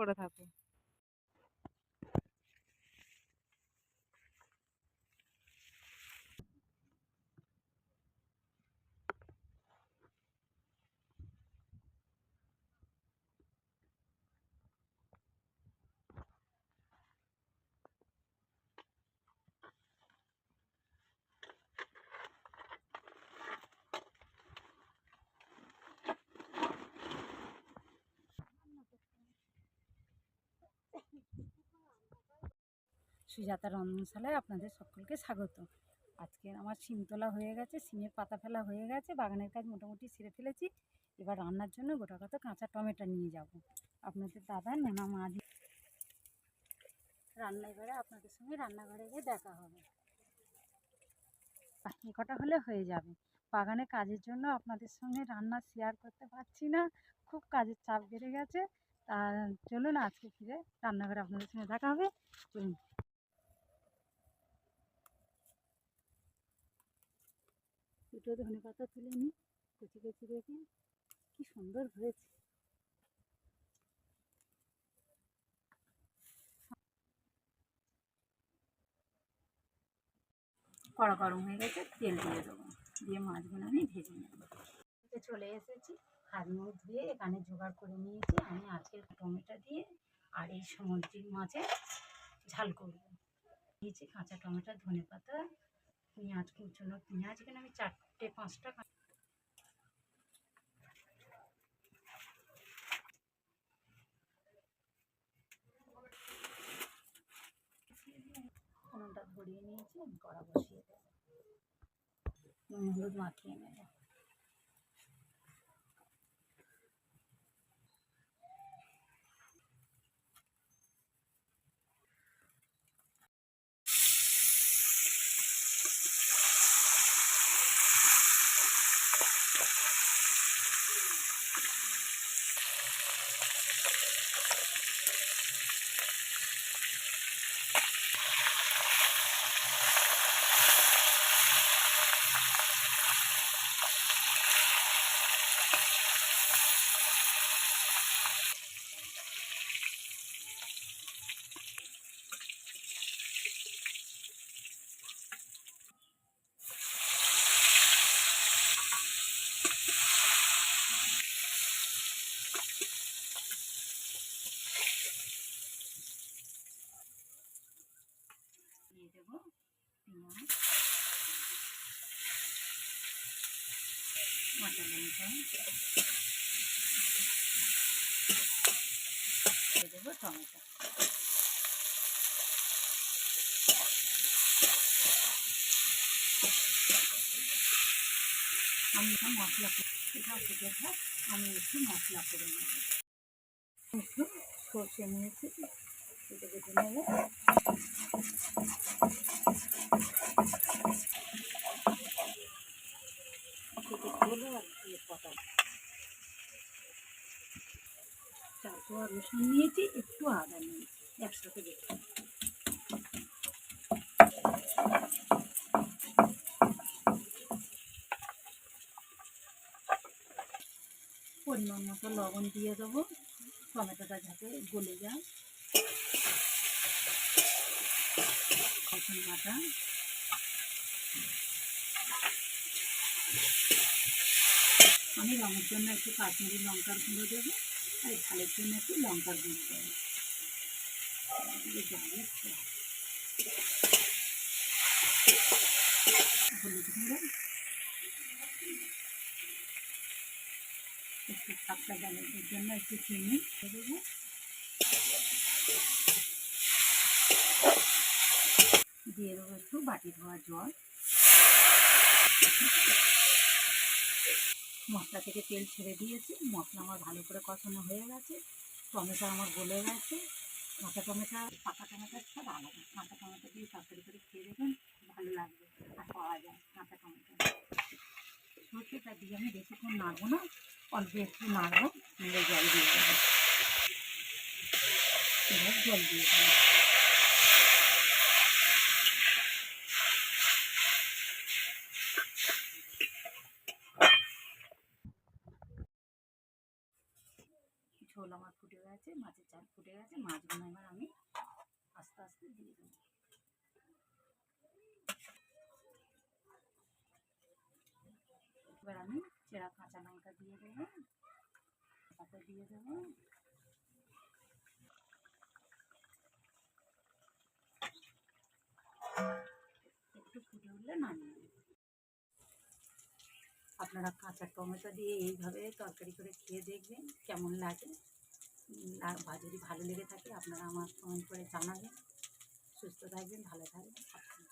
করে থাকো। সুজাতা রন্ধনশালায় আপনাদের সকলকে স্বাগত। আজকে আমার সিম তোলা হয়ে গেছে সিমের পাতা ফেলা হয়ে গেছে, বাগানের কাজ মোটামুটি সেরে ফেলেছি। এবার রান্নার জন্য গোটা কত কাঁচা টমেটো নিয়ে যাব। আপনাদের দাদা, নেনা মাছ রান্নাঘরে আপনাদের সঙ্গে রান্নাঘরে গিয়ে দেখা হবে। এ কটা হলে হয়ে যাবে। বাগানে কাজের জন্য আপনাদের সঙ্গে রান্না শেয়ার করতে পারছি না। খুব কাজের চাপ বেড়ে গেছে। তা চলুন আজকে ফিরে রান্নাঘরে আপনাদের সঙ্গে দেখা হবে। চলুন। দুটো ধনে পাতা তুলে নিই কচি কচি রেখে কি সুন্দর হয়েছে। কড়া গরম হয়ে গেছে, তেল দিয়ে দেবো। দিয়ে মাছগুলো আমি ভেজে নেব। চলে এসেছি, হাত মুখ ধুয়ে এখানে জোগাড় করে নিয়েছি। আমি আজকের টমেটো দিয়ে আর এই সামুদ্রিক মাছের ঝাল করব। দিয়েছি কাঁচা টমেটো, ধনে পাতা, পেঁয়াজ কুচনো, পেঁয়াজ এখানে আমি চারটে পাঁচটা উনুনটা ধরিয়ে নিয়েছি আমি কড়া বসিয়ে দেবো। হলুদ মাখিয়ে নেব। দেবো। পেঁয়াজ টমেটো। আমি একটু মশলা এটা থাক আমি একটু মশলা করে নেব। একটু সর্ষে নিয়েছি। কেটে কেটে নেব। চারপোয়া রসুন নিয়েছি, একটু আদা নিয়েছি একসাথে দেখে পরিমাণ মতো লবণ দিয়ে দেবো। টমেটোটা যাতে গলে যায়। রসুন আমি রঙের জন্য একটু কাশ্মীরি লঙ্কার গুঁড়ো দেবো, আর ঝালের জন্য একটু লঙ্কার গুঁড়ো দেবো। হলুদ গুঁড়ো। একটু পাতলা জালের জন্য একটু চিনি দেবো। দিয়ে দেবো একটু বাটি ধোয়া জল। মশলা থেকে তেল ছেড়ে দিয়েছি। মশলা আমার ভালো করে কষানো হয়ে গেছে। টমেটো আমার গলে গেছে। কাঁচা টমেটো, পাকা টমেটোর স্বাদ আলাদা। কাঁচা টমেটো দিয়ে তরকারি করে খেয়ে দেখবেন ভালো লাগবে আর পাওয়া যায় কাঁচা টমেটো। সর্ষেটা দিয়ে আমি বেশিক্ষণ নাড়বো না, অল্প একটু নাড়বো নেড়ে জল দিয়ে দেবো। জল দিয়ে দেবো। ঝোল ফুটে গেছে, মাছের চাল ফুটে গেছে, মাছগুলো এবার আমি আস্তে আস্তে দিয়ে দেবো। এবার আমি চেরা কাঁচা লঙ্কা দিয়ে দেবো, তাতে দিয়ে দেবো। একটু ফুটে উঠলে নামিয়ে দেবো আপনারা কাঁচা টমেটো দিয়ে এইভাবে তরকারি করে খেয়ে দেখবেন, কেমন লাগে। আর যদি ভালো লেগে থাকে আপনারা আমার কমেন্ট করে জানাবেন। সুস্থ থাকবেন ভালো থাকবেন।